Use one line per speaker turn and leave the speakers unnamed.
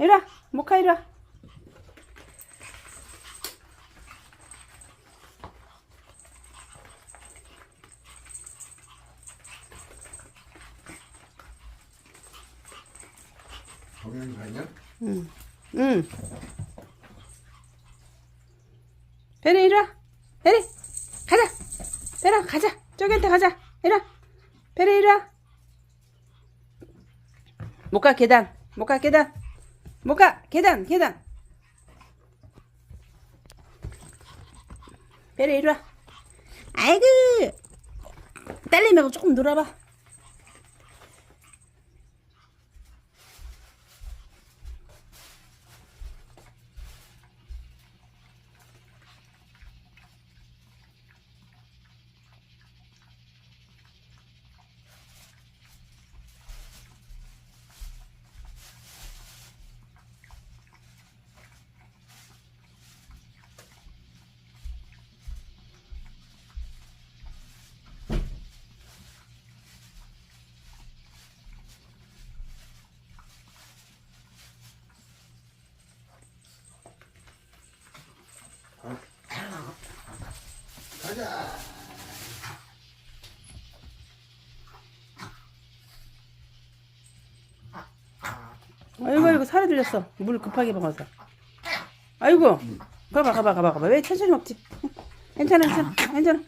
이리 와. 모카 이리 와.
동영이 가냐?
응. 응. 베리 이리 와. 베리 가자. 베라 가자. 저기한테 가자. 이리 와. 베리 이리 와. 못 가 계단. 못 가 계단. 못가 계단 계단. 베리 이리 와. 아이고. 딸내미하고 조금 놀아봐.
가자.
아이고 아이고 살이 들렸어. 물 급하게 먹어서. 아이고 가봐 가봐 가봐 가봐. 왜 천천히 먹지? 괜찮아 괜찮아 괜찮아